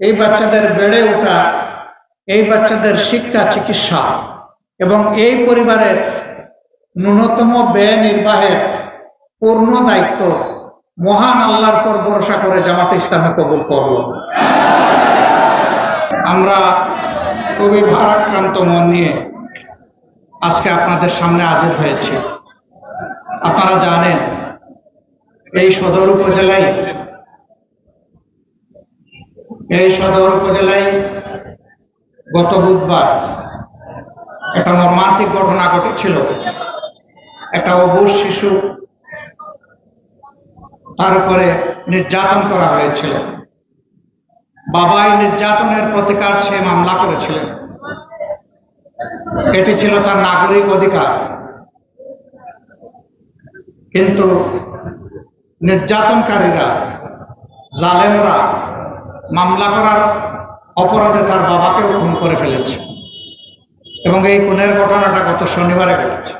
এই বাচ্চাদের বেড়ে ওঠা, এই বাচ্চাদের শিক্ষা, চিকিৎসা এবং এই পরিবারের ন্যূনতম ব্যয় নির্বাহের পূর্ণ দায়িত্ব মহান আল্লাহর পর ভরসা করে জামাতে ইসলামে কবুল করল। আমরা খুবই ভারাক্রান্ত মন নিয়ে আজকে আপনাদের সামনে হাজির হয়েছি। আপনারা জানেন, এই সদর উপজেলায় এই সদর উপজেলায় গত বুধবার একটা মর্মান্তিক ঘটনা ঘটেছিল। একটা অবুজ শিশু তার উপরে নির্যাতন করা হয়েছিল। বাবাই নির্যাতনের প্রতিকার সে মামলা করেছিলেন। এটি ছিল তার নাগরিক অধিকার। কিন্তু নির্যাতনকারীরা, জালেমরা মামলা করার অপরাধে তার বাবাকেও খুন করে ফেলেছে। এবং এই খুনের ঘটনাটা গত শনিবারে ঘটেছে।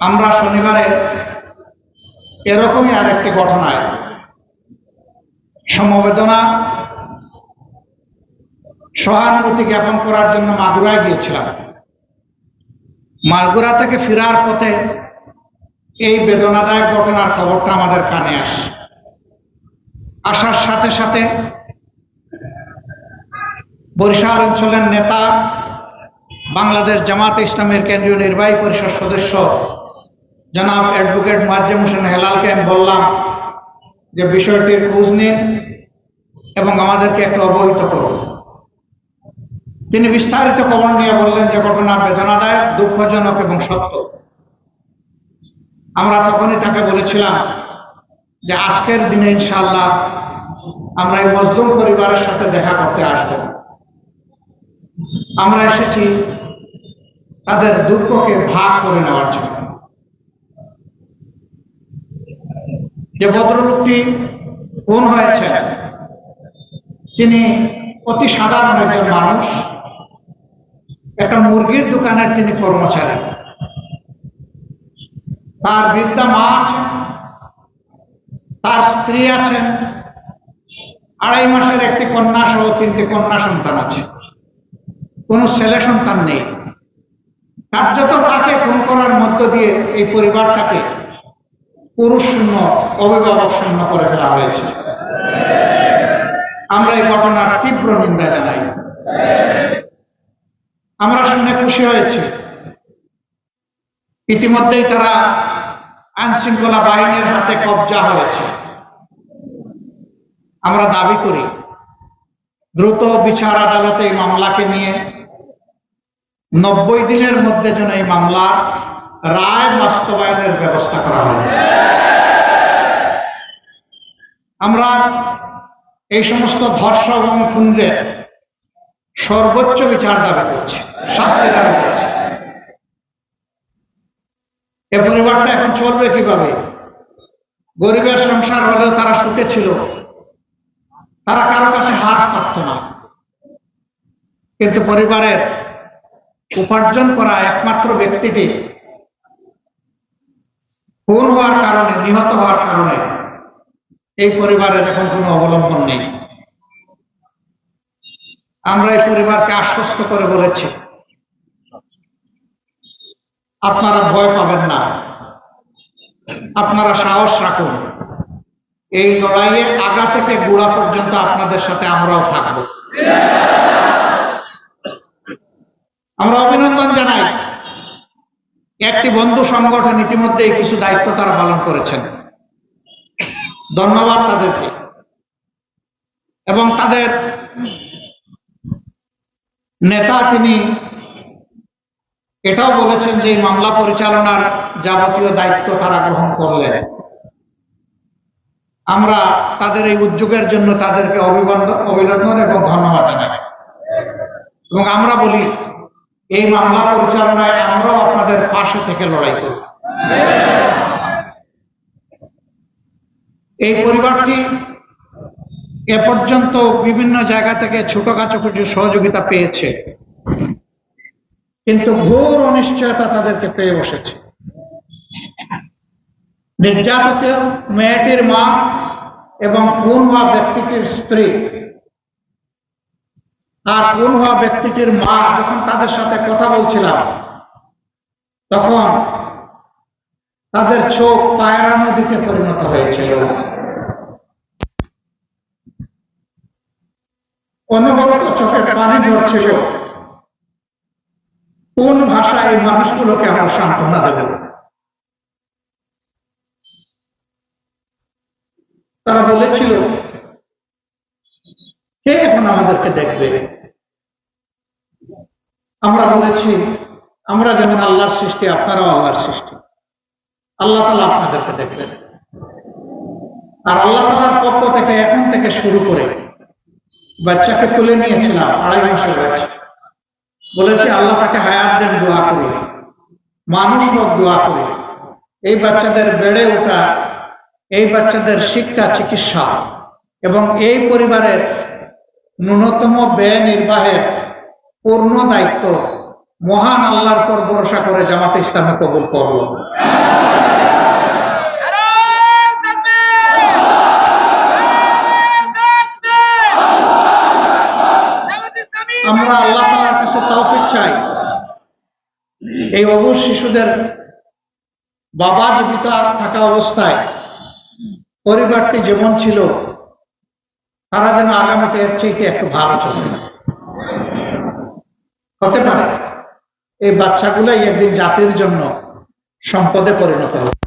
আমরা শনিবারে এরকমই আরেকটি ঘটনায় সমবেদনা, সহানুভূতি জ্ঞাপন করার জন্য মাগুরায় গিয়েছিলাম। মাগুরা থেকে ফেরার পথে এই বেদনাদায়ক ঘটনার খবরটা আমাদের কানে আসে। আসার সাথে সাথে বরিশাল অঞ্চলের নেতা, বাংলাদেশ জামাত ইসলামের কেন্দ্রীয় নির্বাহী পরিষদ সদস্য জনাব অ্যাডভোকেট মোয়াজ্জেম হোসেন হেলালকে আমি বললাম যে বিষয়টির খোঁজ নিন এবং আমাদেরকে একটু অবহিত করুন। তিনি বিস্তারিত খবর নিয়ে বললেন যে ঘটনা বেদনাদায়ক, দুঃখজনক এবং সত্য। আমরা তখনই তাকে বলেছিলাম যে আজকের দিনে ইনশাল্লাহ আমরা এই মজলুম পরিবারের সাথে দেখা করতে আসব। আমরা এসেছি তাদের দুঃখকে ভাগ করে নেওয়ার জন্য। যে ভদ্রলোকটি খুন হয়েছে, তিনি অতি সাধারণ একজন মানুষ। একটা মুরগির দোকানের তিনি কর্মচারী। তার বৃদ্ধা মা তার স্ত্রী আছেন। আড়াই মাসের একটি কন্যা সহ তিনটি কন্যা সন্তান আছে। কোনো ছেলে সন্তান নেই। কার্যত তাকে খুন করার মধ্য দিয়ে এই পরিবারটাকে পুরুষ শূন্য অভিভাবক শূন্য করে ফেলা হয়েছে। আমরা এই ঘটনার তীব্র নিন্দা জানাই। আমরা শুনে খুশি হয়েছি। ইতিমধ্যেই তারা আইন শৃঙ্খলা বাহিনীর হাতে কবজা হয়েছে। আমরা দাবি করি, দ্রুত বিচার আদালতে এই মামলাকে নিয়ে নব্বই দিনের মধ্যে যেন এই মামলার রায় বাস্তবায়নের ব্যবস্থা করা হয়। আমরা এই সমস্ত ধর্ষক এবং খুনদের সর্বোচ্চ বিচার দাবি করছি, শাস্তি দাবি করছি এ পরিবারটা এখন চলবে কীভাবে? গরিবের সংসার হলেও তারা সুখে ছিল। তারা কারও কাছে হাত পারত না। কিন্তু পরিবারের উপার্জন করা একমাত্র ব্যক্তিটি খুন হওয়ার কারণে, নিহত হওয়ার কারণে এই পরিবারের এখন কোনো অবলম্বন নেই। আমরা এই পরিবারকে আশ্বস্ত করে বলেছি। আপনারা ভয় পাবেন না। আপনারা সাহস রাখুন। এই লড়াইয়ে আগা থেকে গোড়া পর্যন্ত আপনাদের সাথে আমরাও থাকব। আমরা অভিনন্দন জানাই। একটি বন্ধু সংগঠন ইতিমধ্যে কিছু দায়িত্ব তারা পালন করেছেন। ধন্যবাদ তাদেরকে। এবং তাদের নেতা তিনি এটাও বলেছেন যে মামলা পরিচালনার যাবতীয় দায়িত্ব তারা গ্রহণ করলেন। আমরা তাদের এই উদ্যোগের জন্য তাদেরকে অভিনন্দন অভিনন্দন এবং ধন্যবাদ জানাই। এবং আমরা বলি, এই মামলা পরিচালনায় আমরাও আপনাদের পাশে থেকে লড়াই করি এই পরিবারটি এ পর্যন্ত বিভিন্ন জায়গা থেকে ছোটখাটো কিছু সহযোগিতা পেয়েছে। কিন্তু ঘোর অনিশ্চয়তা তাদেরকে পেয়ে বসেছে। নির্যাতিত মেয়েটির মা এবং খুন হওয়া ব্যক্তিটির স্ত্রী। আর খুন হওয়া ব্যক্তিটির মা, যখন তাদের সাথে কথা বলছিলাম, তখন তাদের চোখ পায়রা নদীতে পরিণত হয়েছিল। অনুভবত চোখে পানি ঝরছিল কোন ভাষায় মানুষগুলোকে আমরা সান্ত্বনা দেব? তারা বলেছিল, কে এখন আমাদেরকে দেখবে? আমরা বলেছি, আমরা যেমন আল্লাহর সৃষ্টি, আপনারাও আল্লাহর সৃষ্টি। আল্লাহ তালা আপনাদেরকে দেখবেন। আর আল্লাহ তালার পক্ষ থেকে এখন থেকে শুরু করে বাচ্চাকে তুলে নিয়েছিলাম, আড়াই মাসের বাচ্চা বলেছি, আল্লাহ তাকে হায়াত দেন, দোয়া করি। মানুষ হোক, দোয়া করি। এই বাচ্চাদের বেড়ে ওঠা, এই বাচ্চাদের শিক্ষা, চিকিৎসা এবং এই পরিবারের ন্যূনতম ব্যয় নির্বাহের পূর্ণ দায়িত্ব মহান আল্লাহর পর ভরসা করে জামাতে ইসলামে কবুল করল। আমরা আল্লাহ কাছে তৌফিক চাই। এই অবুজ শিশুদের বাবা জীবিত থাকা অবস্থায় পরিবারটি যেমন ছিল, তারা যেন আগামীতে এর চাইতে একটু ভালো চলবে হতে পারে, এই বাচ্চাগুলাই একদিন জাতির জন্য সম্পদে পরিণত হবে।